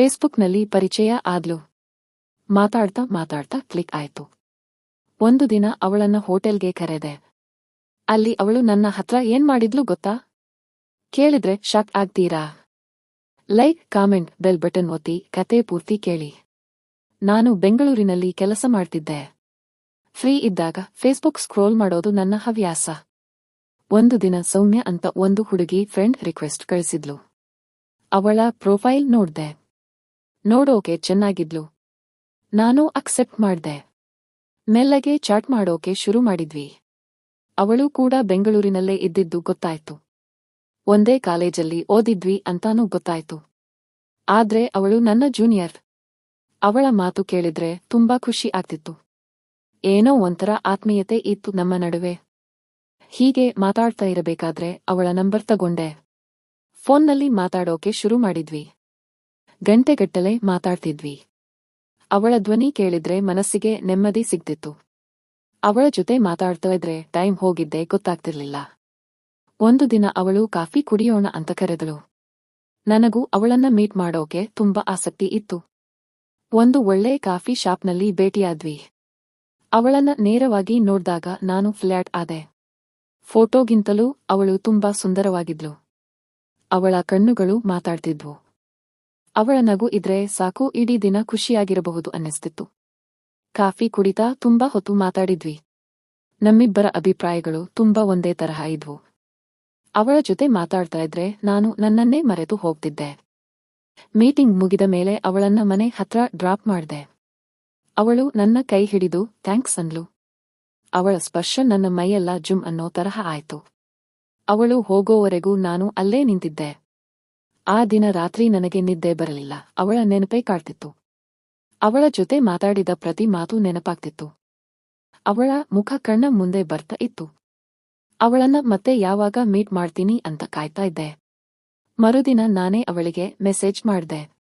ಫೇಸ್ಬುಕ್ನಲ್ಲಿ ಪರಿಚಯ ಆದ್ಲು. ಮಾತಾಡ್ತಾ ಮಾತಾಡ್ತಾ ಕ್ಲಿಕ್ ಆಯ್ತು. ಒಂದು ದಿನ ಅವಳನ್ನ ಹೋಟೆಲ್ಗೆ ಕರೆದೆ. ಅಲ್ಲಿ ಅವಳು ನನ್ನ ಹತ್ರ ಏನ್ ಮಾಡಿದ್ಲು ಗೊತ್ತಾ? ಕೇಳಿದ್ರೆ ಶಾಕ್ ಆಗ್ತೀರಾ? ಲೈಕ್, ಕಾಮೆಂಟ್, ಬೆಲ್ ಬಟನ್ ಒತ್ತಿ ಕತೆ ಪೂರ್ತಿ ಕೇಳಿ. ನಾನು ಬೆಂಗಳೂರಿನಲ್ಲಿ ಕೆಲಸ ಮಾಡ್ತಿದ್ದೆ. ಫ್ರೀ ಇದ್ದಾಗ ಫೇಸ್ಬುಕ್ ಸ್ಕ್ರೋಲ್ ಮಾಡೋದು ನನ್ನ ಹವ್ಯಾಸ. ಒಂದು ದಿನ ಸೌಮ್ಯ ಅಂತ ಒಂದು ಹುಡುಗಿ ಫ್ರೆಂಡ್ ರಿಕ್ವೆಸ್ಟ್ ಕಳಿಸಿದ್ಲು. ಅವಳ ಪ್ರೊಫೈಲ್ ನೋಡ್ದೆ. ನೋಡೋಕೆ ಚೆನ್ನಾಗಿದ್ಲು. ನಾನು ಅಕ್ಸೆಪ್ಟ್ ಮಾಡ್ದೆ. ಮೆಲ್ಲಗೆ ಚಾಟ್ ಮಾಡೋಕೆ ಶುರು ಮಾಡಿದ್ವಿ. ಅವಳು ಕೂಡ ಬೆಂಗಳೂರಿನಲ್ಲೇ ಇದ್ದಿದ್ದು ಗೊತ್ತಾಯ್ತು. ಒಂದೇ ಕಾಲೇಜಲ್ಲಿ ಓದಿದ್ವಿ ಅಂತಾನೂ ಗೊತ್ತಾಯ್ತು. ಆದ್ರೆ ಅವಳು ನನ್ನ ಜೂನಿಯರ್. ಅವಳ ಮಾತು ಕೇಳಿದ್ರೆ ತುಂಬಾ ಖುಷಿ ಆಗ್ತಿತ್ತು. ಏನೋ ಒಂಥರ ಆತ್ಮೀಯತೆ ಇತ್ತು ನಮ್ಮ ನಡುವೆ. ಹೀಗೆ ಮಾತಾಡ್ತಾ ಇರಬೇಕಾದ್ರೆ ಅವಳ ನಂಬರ್ ತಗೊಂಡೆ. ಫೋನ್ನಲ್ಲಿ ಮಾತಾಡೋಕೆ ಶುರು ಮಾಡಿದ್ವಿ. ಗಂಟೆಗಟ್ಟಲೆ ಮಾತಾಡ್ತಿದ್ವಿ. ಅವಳ ಧ್ವನಿ ಕೇಳಿದ್ರೆ ಮನಸ್ಸಿಗೆ ನೆಮ್ಮದಿ ಸಿಗ್ತಿತ್ತು. ಅವಳ ಜೊತೆ ಮಾತಾಡ್ತಾ ಇದ್ರೆ ಟೈಮ್ ಹೋಗಿದ್ದೆ ಗೊತ್ತಾಗ್ತಿರ್ಲಿಲ್ಲ. ಒಂದು ದಿನ ಅವಳು ಕಾಫಿ ಕುಡಿಯೋಣ ಅಂತ ಕರೆದಳು. ನನಗೂ ಅವಳನ್ನ ಮೀಟ್ ಮಾಡೋಕೆ ತುಂಬಾ ಆಸಕ್ತಿ ಇತ್ತು. ಒಂದು ಒಳ್ಳೆ ಕಾಫಿ ಶಾಪ್ನಲ್ಲಿ ಭೇಟಿಯಾದ್ವಿ. ಅವಳನ್ನ ನೇರವಾಗಿ ನೋಡ್ದಾಗ ನಾನು ಫ್ಲ್ಯಾಟ್ ಆದೆ. ಫೋಟೋಗಿಂತಲೂ ಅವಳು ತುಂಬಾ ಸುಂದರವಾಗಿದ್ಲು. ಅವಳ ಕಣ್ಣುಗಳು ಮಾತಾಡ್ತಿದ್ವು. ಅವಳ ನಗು ಇದ್ರೆ ಸಾಕು, ಇಡೀ ದಿನ ಖುಷಿಯಾಗಿರಬಹುದು ಅನ್ನಿಸ್ತಿತ್ತು. ಕಾಫಿ ಕುಡಿತಾ ತುಂಬಾ ಹೊತ್ತು ಮಾತಾಡಿದ್ವಿ. ನಮ್ಮಿಬ್ಬರ ಅಭಿಪ್ರಾಯಗಳು ತುಂಬಾ ಒಂದೇ ತರಹ ಇದ್ವು. ಅವಳ ಜೊತೆ ಮಾತಾಡ್ತಾ ಇದ್ರೆ ನಾನು ನನ್ನನ್ನೇ ಮರೆತು ಹೋಗ್ತಿದ್ದೆ. ಮೀಟಿಂಗ್ ಮುಗಿದ ಮೇಲೆ ಅವಳನ್ನ ಮನೆ ಹತ್ರ ಡ್ರಾಪ್ ಮಾಡ್ದೆ. ಅವಳು ನನ್ನ ಕೈ ಹಿಡಿದು, ಥ್ಯಾಂಕ್ಸ್ ಅನ್ಲು ಅವಳ ಸ್ಪರ್ಶ ನನ್ನ ಮೈಯೆಲ್ಲ ಜುಮ್ ಅನ್ನೋ ತರಹ ಆಯ್ತು. ಅವಳು ಹೋಗೋವರೆಗೂ ನಾನು ಅಲ್ಲೇ ನಿಂತಿದ್ದೆ. ಆ ದಿನ ರಾತ್ರಿ ನನಗೆ ನಿದ್ದೆ ಬರಲಿಲ್ಲ. ಅವಳ ನೆನಪೇ ಕಾಡ್ತಿತ್ತು. ಅವಳ ಜೊತೆ ಮಾತಾಡಿದ ಪ್ರತಿ ಮಾತು ನೆನಪಾಗ್ತಿತ್ತು. ಅವಳ ಮುಖ ಕಣ್ಣ ಮುಂದೆ ಬರ್ತಾ ಇತ್ತು. ಅವಳನ್ನ ಮತ್ತೆ ಯಾವಾಗ ಮೀಟ್ ಮಾಡ್ತೀನಿ ಅಂತ ಕಾಯ್ತಾ ಇದ್ದೆ. ಮರುದಿನ ನಾನೇ ಅವಳಿಗೆ ಮೆಸೇಜ್ ಮಾಡ್ದೆ.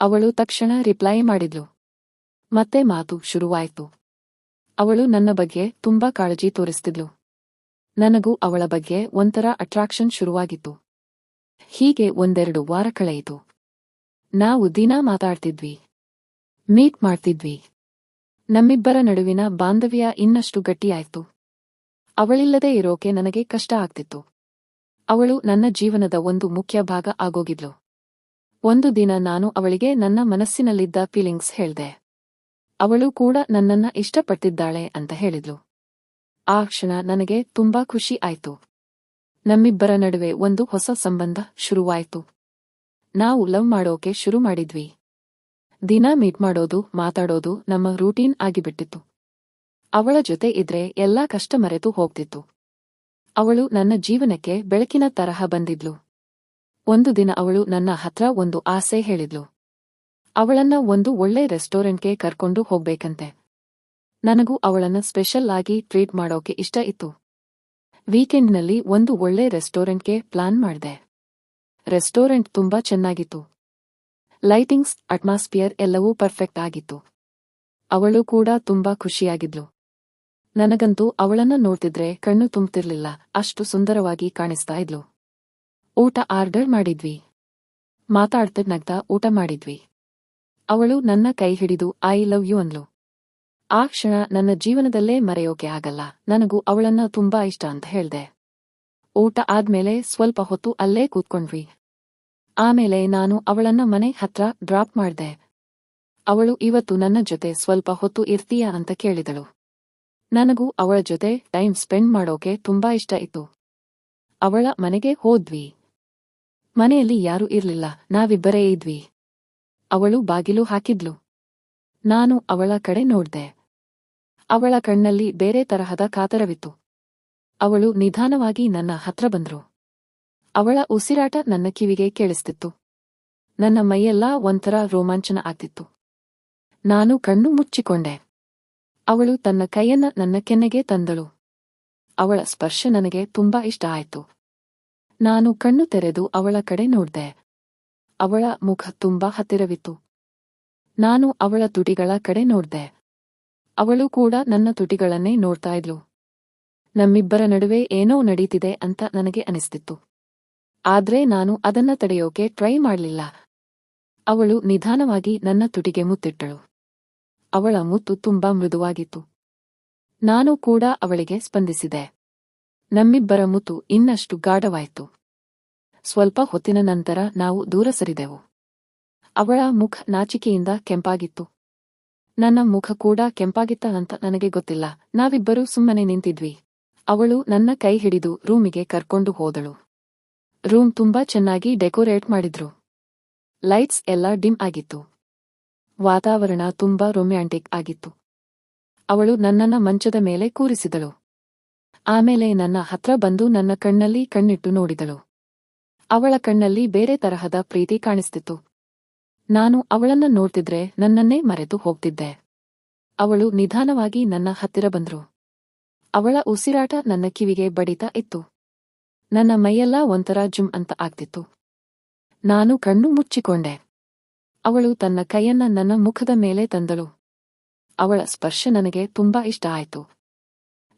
ಅವಳು ತಕ್ಷಣ ರಿಪ್ಲೈ ಮಾಡಿದ್ಲು. ಮತ್ತೆ ಮಾತು ಶುರುವಾಯ್ತು. ಅವಳು ನನ್ನ ಬಗ್ಗೆ ತುಂಬಾ ಕಾಳಜಿ ತೋರಿಸ್ತಿದ್ಲು. ನನಗೂ ಅವಳ ಬಗ್ಗೆ ಒಂಥರ ಅಟ್ರಾಕ್ಷನ್ ಶುರುವಾಗಿತ್ತು. ಹೀಗೆ ಒಂದೆರಡು ವಾರ ಕಳೆಯಿತು ನಾವು ದಿನಾ ಮಾತಾಡ್ತಿದ್ವಿ. ಮೀಟ್ ಮಾಡ್ತಿದ್ವಿ. ನಮ್ಮಿಬ್ಬರ ನಡುವಿನ ಬಾಂಧವ್ಯ ಇನ್ನಷ್ಟು ಗಟ್ಟಿಯಾಯ್ತು. ಅವಳಿಲ್ಲದೆ ಇರೋಕೆ ನನಗೆ ಕಷ್ಟ ಆಗ್ತಿತ್ತು. ಅವಳು ನನ್ನ ಜೀವನದ ಒಂದು ಮುಖ್ಯ ಭಾಗ ಆಗೋಗಿದ್ಲು. ಒಂದು ದಿನ ನಾನು ಅವಳಿಗೆ ನನ್ನ ಮನಸ್ಸಿನಲ್ಲಿದ್ದ ಫೀಲಿಂಗ್ಸ್ ಹೇಳ್ದೆ. ಅವಳು ಕೂಡ ನನ್ನನ್ನ ಇಷ್ಟಪಟ್ಟಿದ್ದಾಳೆ ಅಂತ ಹೇಳಿದ್ಲು. ಆ ಕ್ಷಣ ನನಗೆ ತುಂಬಾ ಖುಷಿ ಆಯ್ತು. ನಮ್ಮಿಬ್ಬರ ನಡುವೆ ಒಂದು ಹೊಸ ಸಂಬಂಧ ಶುರುವಾಯ್ತು. ನಾವು ಲವ್ ಮಾಡೋಕೆ ಶುರು ಮಾಡಿದ್ವಿ. ದಿನ ಮೀಟ್ ಮಾಡೋದು, ಮಾತಾಡೋದು ನಮ್ಮ ರೂಟೀನ್ ಆಗಿಬಿಟ್ಟಿತ್ತು. ಅವಳ ಜೊತೆ ಇದ್ರೆ ಎಲ್ಲಾ ಕಷ್ಟ ಮರೆತು ಹೋಗ್ತಿತ್ತು. ಅವಳು ನನ್ನ ಜೀವನಕ್ಕೆ ಬೆಳಕಿನ ತರಹ ಬಂದಿದ್ಲು. ಒಂದು ದಿನ ಅವಳು ನನ್ನ ಹತ್ರ ಒಂದು ಆಸೆ ಹೇಳಿದ್ಲು. ಅವಳನ್ನ ಒಂದು ಒಳ್ಳೆ ರೆಸ್ಟೋರೆಂಟ್ಗೆ ಕರ್ಕೊಂಡು ಹೋಗ್ಬೇಕಂತೆ. ನನಗೂ ಅವಳನ್ನ ಸ್ಪೆಷಲ್ ಆಗಿ ಟ್ರೀಟ್ ಮಾಡೋಕೆ ಇಷ್ಟ ಇತ್ತು. ವೀಕೆಂಡ್ನಲ್ಲಿ ಒಂದು ಒಳ್ಳೆ ರೆಸ್ಟೋರೆಂಟ್ಗೆ ಪ್ಲಾನ್ ಮಾಡ್ದೆ. ರೆಸ್ಟೋರೆಂಟ್ ತುಂಬಾ ಚೆನ್ನಾಗಿತ್ತು. ಲೈಟಿಂಗ್ಸ್, ಅಟ್ಮಾಸ್ಫಿಯರ್ ಎಲ್ಲವೂ ಪರ್ಫೆಕ್ಟ್ ಆಗಿತ್ತು. ಅವಳು ಕೂಡ ತುಂಬಾ ಖುಷಿಯಾಗಿದ್ಲು. ನನಗಂತೂ ಅವಳನ್ನ ನೋಡ್ತಿದ್ರೆ ಕಣ್ಣು ತುಂಬ್ತಿರ್ಲಿಲ್ಲ, ಅಷ್ಟು ಸುಂದರವಾಗಿ ಕಾಣಿಸ್ತಾ ಇದ್ಲು. ಊಟ ಆರ್ಡರ್ ಮಾಡಿದ್ವಿ. ಮಾತಾಡ್ತಿದ್ ನಗ್ತಾ ಊಟ ಮಾಡಿದ್ವಿ. ಅವಳು ನನ್ನ ಕೈ ಹಿಡಿದು, ಐ ಲವ್ ಯು ಅನ್ಲು ಆ ಕ್ಷಣ ನನ್ನ ಜೀವನದಲ್ಲೇ ಮರೆಯೋಕೆ ಆಗಲ್ಲ. ನನಗೂ ಅವಳನ್ನ ತುಂಬಾ ಇಷ್ಟ ಅಂತ ಹೇಳ್ದೆ. ಊಟ ಆದ್ಮೇಲೆ ಸ್ವಲ್ಪ ಹೊತ್ತು ಅಲ್ಲೇ ಕೂತ್ಕೊಂಡ್ವಿ. ಆಮೇಲೆ ನಾನು ಅವಳನ್ನ ಮನೆ ಹತ್ರ ಡ್ರಾಪ್ ಮಾಡ್ದೆ. ಅವಳು ಇವತ್ತು ನನ್ನ ಜೊತೆ ಸ್ವಲ್ಪ ಹೊತ್ತು ಇರ್ತೀಯಾ ಅಂತ ಕೇಳಿದಳು. ನನಗೂ ಅವಳ ಜೊತೆ ಟೈಮ್ ಸ್ಪೆಂಡ್ ಮಾಡೋಕೆ ತುಂಬಾ ಇಷ್ಟ ಇತ್ತು. ಅವಳ ಮನೆಗೆ ಹೋದ್ವಿ. ಮನೆಯಲ್ಲಿ ಯಾರೂ ಇರ್ಲಿಲ್ಲ, ನಾವಿಬ್ಬರೇ ಇದ್ವಿ. ಅವಳು ಬಾಗಿಲು ಹಾಕಿದ್ಲು. ನಾನು ಅವಳ ಕಡೆ ನೋಡ್ದೆ. ಅವಳ ಕಣ್ಣಲ್ಲಿ ಬೇರೆ ತರಹದ ಕಾತರವಿತ್ತು. ಅವಳು ನಿಧಾನವಾಗಿ ನನ್ನ ಹತ್ರ ಬಂದ್ರು. ಅವಳ ಉಸಿರಾಟ ನನ್ನ ಕಿವಿಗೆ ಕೇಳಿಸ್ತಿತ್ತು. ನನ್ನ ಮೈಯೆಲ್ಲ ಒಂಥರ ರೋಮಾಂಚನ ಆಗ್ತಿತ್ತು. ನಾನು ಕಣ್ಣು ಮುಚ್ಚಿಕೊಂಡೆ. ಅವಳು ತನ್ನ ಕೈಯನ್ನ ನನ್ನ ಕೆನ್ನೆಗೆ ತಂದಳು. ಅವಳ ಸ್ಪರ್ಶ ನನಗೆ ತುಂಬಾ ಇಷ್ಟ ಆಯಿತು. ನಾನು ಕಣ್ಣು ತೆರೆದು ಅವಳ ಕಡೆ ನೋಡ್ದೆ. ಅವಳ ಮುಖ ತುಂಬಾ ಹತ್ತಿರವಿತ್ತು. ನಾನು ಅವಳ ತುಟಿಗಳ ಕಡೆ ನೋಡ್ದೆ. ಅವಳು ಕೂಡ ನನ್ನ ತುಟಿಗಳನ್ನೇ ನೋಡ್ತಾ ಇದ್ಲು. ನಮ್ಮಿಬ್ಬರ ನಡುವೆ ಏನೋ ನಡೀತಿದೆ ಅಂತ ನನಗೆ ಅನಿಸ್ತಿತ್ತು. ಆದ್ರೆ ನಾನು ಅದನ್ನ ತಡೆಯೋಕೆ ಟ್ರೈ ಮಾಡಲಿಲ್ಲ. ಅವಳು ನಿಧಾನವಾಗಿ ನನ್ನ ತುಟಿಗೆ ಮುತ್ತಿಟ್ಟಳು. ಅವಳ ಮುತ್ತು ತುಂಬಾ ಮೃದುವಾಗಿತ್ತು. ನಾನು ಕೂಡ ಅವಳಿಗೆ ಸ್ಪಂದಿಸಿದೆ. ನಮ್ಮಿಬ್ಬರ ಮುತ್ತು ಇನ್ನಷ್ಟು ಗಾಢವಾಯಿತು. ಸ್ವಲ್ಪ ಹೊತ್ತಿನ ನಂತರ ನಾವು ದೂರ ಸರಿದೆವು. ಅವಳ ಮುಖ ನಾಚಿಕೆಯಿಂದ ಕೆಂಪಾಗಿತ್ತು. ನನ್ನ ಮುಖ ಕೂಡ ಕೆಂಪಾಗಿತ್ತ ಅಂತ ನನಗೆ ಗೊತ್ತಿಲ್ಲ. ನಾವಿಬ್ಬರೂ ಸುಮ್ಮನೆ ನಿಂತಿದ್ವಿ. ಅವಳು ನನ್ನ ಕೈ ಹಿಡಿದು ರೂಮಿಗೆ ಕರ್ಕೊಂಡು ಹೋದಳು. ರೂಮ್ ತುಂಬಾ ಚೆನ್ನಾಗಿ ಡೆಕೋರೇಟ್ ಮಾಡಿದ್ರು. ಲೈಟ್ಸ್ ಎಲ್ಲ ಡಿಮ್ ಆಗಿತ್ತು. ವಾತಾವರಣ ತುಂಬಾ ರೊಮ್ಯಾಂಟಿಕ್ ಆಗಿತ್ತು. ಅವಳು ನನ್ನನ್ನ ಮಂಚದ ಮೇಲೆ ಕೂರಿಸಿದಳು. ಆಮೇಲೆ ನನ್ನ ಹತ್ರ ಬಂದು ನನ್ನ ಕಣ್ಣಲ್ಲಿ ಕಣ್ಣಿಟ್ಟು ನೋಡಿದಳು. ಅವಳ ಕಣ್ಣಲ್ಲಿ ಬೇರೆ ತರಹದ ಪ್ರೀತಿ ಕಾಣಿಸ್ತಿತ್ತು. ನಾನು ಅವಳನ್ನ ನೋಡ್ತಿದ್ರೆ ನನ್ನನ್ನೇ ಮರೆತು ಹೋಗ್ತಿದ್ದೆ. ಅವಳು ನಿಧಾನವಾಗಿ ನನ್ನ ಹತ್ತಿರ ಬಂದ್ರು. ಅವಳ ಉಸಿರಾಟ ನನ್ನ ಕಿವಿಗೆ ಬಡಿತ ಇತ್ತು. ನನ್ನ ಮೈಯೆಲ್ಲ ಒಂಥರ ಜುಮ್ ಅಂತ ಆಗ್ತಿತ್ತು. ನಾನು ಕಣ್ಣು ಮುಚ್ಚಿಕೊಂಡೆ. ಅವಳು ತನ್ನ ಕೈಯನ್ನ ನನ್ನ ಮುಖದ ಮೇಲೆ ತಂದಳು. ಅವಳ ಸ್ಪರ್ಶ ನನಗೆ ತುಂಬಾ ಇಷ್ಟ ಆಯ್ತು.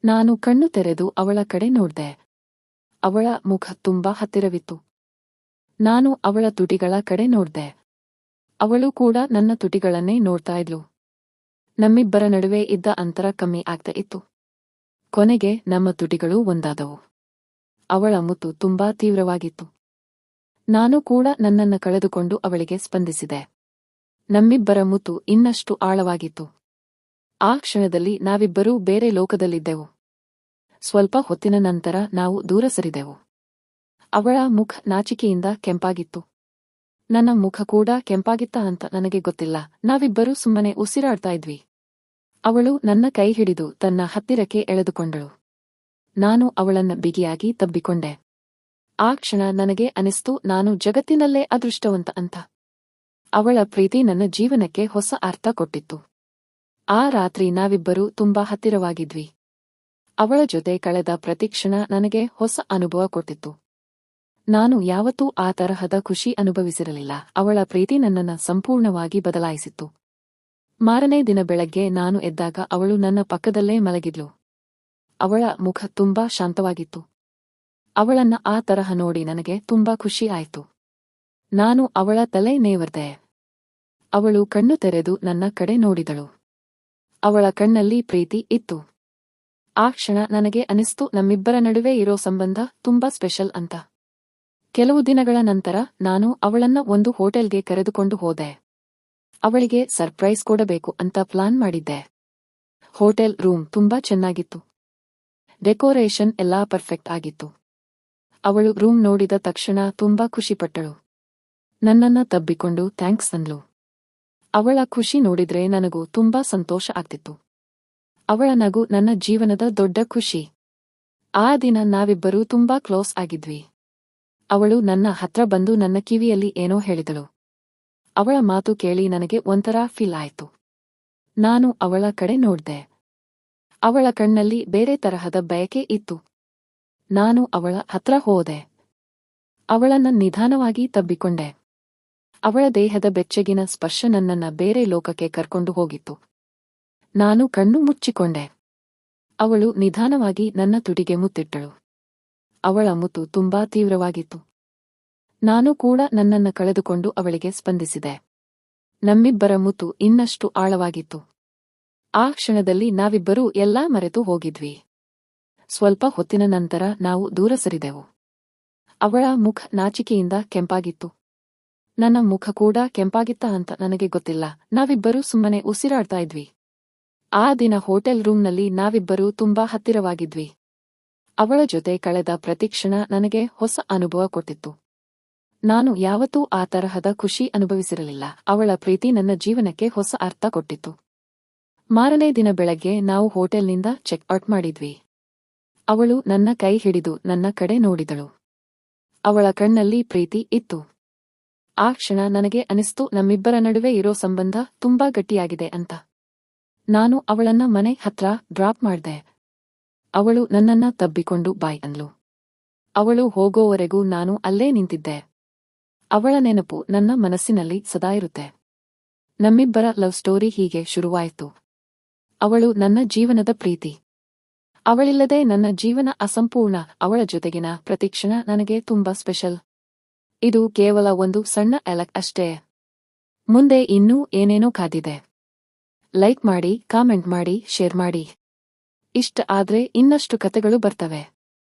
ನಾನು ಕಣ್ಣು ತೆರೆದು ಅವಳ ಕಡೆ ನೋಡ್ದೆ. ಅವಳ ಮುಖ ತುಂಬಾ ಹತ್ತಿರವಿತ್ತು. ನಾನು ಅವಳ ತುಟಿಗಳ ಕಡೆ ನೋಡ್ದೆ. ಅವಳು ಕೂಡ ನನ್ನ ತುಟಿಗಳನ್ನೇ ನೋಡ್ತಾ ಇದ್ಲು. ನಮ್ಮಿಬ್ಬರ ನಡುವೆ ಇದ್ದ ಅಂತರ ಕಮ್ಮಿ ಆಗ್ತಾ ಇತ್ತು. ಕೊನೆಗೆ ನಮ್ಮ ತುಟಿಗಳು ಒಂದಾದವು. ಅವಳ ಮುತ್ತು ತುಂಬಾ ತೀವ್ರವಾಗಿತ್ತು. ನಾನು ಕೂಡ ನನ್ನನ್ನ ಕಳೆದುಕೊಂಡು ಅವಳಿಗೆ ಸ್ಪಂದಿಸಿದೆ. ನಮ್ಮಿಬ್ಬರ ಮುತ್ತು ಇನ್ನಷ್ಟು ಆಳವಾಗಿತ್ತು. ಆ ಕ್ಷಣದಲ್ಲಿ ನಾವಿಬ್ಬರೂ ಬೇರೆ ಲೋಕದಲ್ಲಿದ್ದೆವು. ಸ್ವಲ್ಪ ಹೊತ್ತಿನ ನಂತರ ನಾವು ದೂರ ಸರಿದೆವು. ಅವಳ ಮುಖ ನಾಚಿಕೆಯಿಂದ ಕೆಂಪಾಗಿತ್ತು. ನನ್ನ ಮುಖ ಕೂಡ ಕೆಂಪಾಗಿತ್ತ ಅಂತ ನನಗೆ ಗೊತ್ತಿಲ್ಲ. ನಾವಿಬ್ಬರೂ ಸುಮ್ಮನೆ ಉಸಿರಾಡ್ತಾ ಇದ್ವಿ. ಅವಳು ನನ್ನ ಕೈ ಹಿಡಿದು ತನ್ನ ಹತ್ತಿರಕ್ಕೆ ಎಳೆದುಕೊಂಡಳು. ನಾನು ಅವಳನ್ನ ಬಿಗಿಯಾಗಿ ತಬ್ಬಿಕೊಂಡೆ. ಆ ಕ್ಷಣ ನನಗೆ ಅನಿಸ್ತು, ನಾನು ಜಗತ್ತಿನಲ್ಲೇ ಅದೃಷ್ಟವಂತ ಅಂತ. ಅವಳ ಪ್ರೀತಿ ನನ್ನ ಜೀವನಕ್ಕೆ ಹೊಸ ಅರ್ಥ ಕೊಟ್ಟಿತ್ತು. ಆ ರಾತ್ರಿ ನಾವಿಬ್ಬರೂ ತುಂಬಾ ಹತ್ತಿರವಾಗಿದ್ವಿ. ಅವಳ ಜೊತೆ ಕಳೆದ ಪ್ರತಿಕ್ಷಣ ನನಗೆ ಹೊಸ ಅನುಭವ ಕೊಟ್ಟಿತ್ತು. ನಾನು ಯಾವತ್ತೂ ಆ ತರಹದ ಖುಷಿ ಅನುಭವಿಸಿರಲಿಲ್ಲ. ಅವಳ ಪ್ರೀತಿ ನನ್ನನ್ನ ಸಂಪೂರ್ಣವಾಗಿ ಬದಲಾಯಿಸಿತ್ತು. ಮಾರನೇ ದಿನ ಬೆಳಗ್ಗೆ ನಾನು ಎದ್ದಾಗ ಅವಳು ನನ್ನ ಪಕ್ಕದಲ್ಲೇ ಮಲಗಿದ್ಲು. ಅವಳ ಮುಖ ತುಂಬಾ ಶಾಂತವಾಗಿತ್ತು. ಅವಳನ್ನ ಆ ತರಹ ನೋಡಿ ನನಗೆ ತುಂಬಾ ಖುಷಿ ಆಯಿತು. ನಾನು ಅವಳ ತಲೆ ನೇವರ್ದೆ. ಅವಳು ಕಣ್ಣು ತೆರೆದು ನನ್ನ ಕಡೆ ನೋಡಿದಳು. ಅವಳ ಕಣ್ಣಲ್ಲಿ ಪ್ರೀತಿ ಇತ್ತು. ಆ ಕ್ಷಣ ನನಗೆ ಅನಿಸ್ತು, ನಮ್ಮಿಬ್ಬರ ನಡುವೆ ಇರೋ ಸಂಬಂಧ ತುಂಬಾ ಸ್ಪೆಷಲ್ ಅಂತ. ಕೆಲವು ದಿನಗಳ ನಂತರ ನಾನು ಅವಳನ್ನ ಒಂದು ಹೋಟೆಲ್ಗೆ ಕರೆದುಕೊಂಡು ಹೋದೆ. ಅವಳಿಗೆ ಸರ್ಪ್ರೈಸ್ ಕೊಡಬೇಕು ಅಂತ ಪ್ಲಾನ್ ಮಾಡಿದ್ದೆ. ಹೋಟೆಲ್ ರೂಮ್ ತುಂಬಾ ಚೆನ್ನಾಗಿತ್ತು. ಡೆಕೋರೇಷನ್ ಎಲ್ಲಾ ಪರ್ಫೆಕ್ಟ್ ಆಗಿತ್ತು. ಅವಳು ರೂಮ್ ನೋಡಿದ ತಕ್ಷಣ ತುಂಬಾ ಖುಷಿಪಟ್ಟಳು. ನನ್ನನ್ನ ತಬ್ಬಿಕೊಂಡು ಥ್ಯಾಂಕ್ಸ್ ಅಂದ್ಲು. ಅವಳ ಖುಷಿ ನೋಡಿದ್ರೆ ನನಗೂ ತುಂಬಾ ಸಂತೋಷ ಆಗ್ತಿತ್ತು. ಅವಳ ನಗು ನನ್ನ ಜೀವನದ ದೊಡ್ಡ ಖುಷಿ. ಆ ದಿನ ನಾವಿಬ್ಬರೂ ತುಂಬಾ ಕ್ಲೋಸ್ ಆಗಿದ್ವಿ. ಅವಳು ನನ್ನ ಹತ್ರ ಬಂದು ನನ್ನ ಕಿವಿಯಲ್ಲಿ ಏನೋ ಹೇಳಿದಳು. ಅವಳ ಮಾತು ಕೇಳಿ ನನಗೆ ಒಂಥರ ಫೀಲ್ ಆಯಿತು. ನಾನು ಅವಳ ಕಡೆ ನೋಡ್ದೆ. ಅವಳ ಕಣ್ಣಲ್ಲಿ ಬೇರೆ ತರಹದ ಬಯಕೆ ಇತ್ತು. ನಾನು ಅವಳ ಹತ್ರ ಹೋದೆ. ಅವಳನ್ನ ನಿಧಾನವಾಗಿ ತಬ್ಬಿಕೊಂಡೆ. ಅವಳ ದೇಹದ ಬೆಚ್ಚಗಿನ ಸ್ಪರ್ಶ ನನ್ನನ್ನ ಬೇರೆ ಲೋಕಕ್ಕೆ ಕರ್ಕೊಂಡು ಹೋಗಿತ್ತು. ನಾನು ಕಣ್ಣು ಮುಚ್ಚಿಕೊಂಡೆ. ಅವಳು ನಿಧಾನವಾಗಿ ನನ್ನ ತುಟಿಗೆ ಮುತ್ತಿಟ್ಟಳು. ಅವಳ ಮುತ್ತು ತುಂಬಾ ತೀವ್ರವಾಗಿತ್ತು. ನಾನು ಕೂಡ ನನ್ನನ್ನ ಕಳೆದುಕೊಂಡು ಅವಳಿಗೆ ಸ್ಪಂದಿಸಿದೆ. ನಮ್ಮಿಬ್ಬರ ಮುತ್ತು ಇನ್ನಷ್ಟು ಆಳವಾಗಿತ್ತು. ಆ ಕ್ಷಣದಲ್ಲಿ ನಾವಿಬ್ಬರೂ ಎಲ್ಲಾ ಮರೆತು ಹೋಗಿದ್ವಿ. ಸ್ವಲ್ಪ ಹೊತ್ತಿನ ನಂತರ ನಾವು ದೂರ ಸರಿದೆವು. ಅವಳ ಮುಖ ನಾಚಿಕೆಯಿಂದ ಕೆಂಪಾಗಿತ್ತು. ನನ್ನ ಮುಖ ಕೂಡ ಕೆಂಪಾಗಿತ್ತ ಅಂತ ನನಗೆ ಗೊತ್ತಿಲ್ಲ. ನಾವಿಬ್ಬರೂ ಸುಮ್ಮನೆ ಉಸಿರಾಡ್ತಾ ಇದ್ವಿ. ಆ ದಿನ ಹೋಟೆಲ್ ರೂಮ್ನಲ್ಲಿ ನಾವಿಬ್ಬರೂ ತುಂಬಾ ಹತ್ತಿರವಾಗಿದ್ವಿ. ಅವಳ ಜೊತೆ ಕಳೆದ ಪ್ರತಿಕ್ಷಣ ನನಗೆ ಹೊಸ ಅನುಭವ ಕೊಟ್ಟಿತ್ತು. ನಾನು ಯಾವತ್ತೂ ಆ ತರಹದ ಖುಷಿ ಅನುಭವಿಸಿರಲಿಲ್ಲ. ಅವಳ ಪ್ರೀತಿ ನನ್ನ ಜೀವನಕ್ಕೆ ಹೊಸ ಅರ್ಥ ಕೊಟ್ಟಿತ್ತು. ಮಾರನೇ ದಿನ ಬೆಳಗ್ಗೆ ನಾವು ಹೋಟೆಲ್ನಿಂದ ಚೆಕ್ ಔಟ್ ಮಾಡಿದ್ವಿ. ಅವಳು ನನ್ನ ಕೈ ಹಿಡಿದು ನನ್ನ ಕಡೆ ನೋಡಿದಳು. ಅವಳ ಕಣ್ಣಲ್ಲಿ ಪ್ರೀತಿ ಇತ್ತು. ಆ ಕ್ಷಣ ನನಗೆ ಅನಿಸ್ತು, ನಮ್ಮಿಬ್ಬರ ನಡುವೆ ಇರೋ ಸಂಬಂಧ ತುಂಬಾ ಗಟ್ಟಿಯಾಗಿದೆ ಅಂತ. ನಾನು ಅವಳನ್ನ ಮನೆ ಹತ್ರ ಡ್ರಾಪ್ ಮಾಡ್ದೆ. ಅವಳು ನನ್ನನ್ನ ತಬ್ಬಿಕೊಂಡು ಬಾಯ್ ಅಂದ್ಲು. ಅವಳು ಹೋಗೋವರೆಗೂ ನಾನು ಅಲ್ಲೇ ನಿಂತಿದ್ದೆ. ಅವಳ ನೆನಪು ನನ್ನ ಮನಸ್ಸಿನಲ್ಲಿ ಸದಾ ಇರುತ್ತೆ. ನಮ್ಮಿಬ್ಬರ ಲವ್ ಸ್ಟೋರಿ ಹೀಗೆ ಶುರುವಾಯಿತು. ಅವಳು ನನ್ನ ಜೀವನದ ಪ್ರೀತಿ. ಅವಳಿಲ್ಲದೆ ನನ್ನ ಜೀವನ ಅಸಂಪೂರ್ಣ, ಅವಳ ಜೊತೆಗಿನ ಪ್ರತಿಕ್ಷಣ ನನಗೆ ತುಂಬಾ ಸ್ಪೆಷಲ್. ಇದು ಕೇವಲ ಒಂದು ಸಣ್ಣ ಎಲಕ್ ಅಷ್ಟೇ. ಮುಂದೆ ಇನ್ನೂ ಏನೇನೋ ಕಾದಿದೆ. ಲೈಕ್ ಮಾಡಿ, ಕಾಮೆಂಟ್ ಮಾಡಿ, ಶೇರ್ ಮಾಡಿ. ಇಷ್ಟ ಆದ್ರೆ ಇನ್ನಷ್ಟು ಕತೆಗಳು ಬರ್ತವೆ.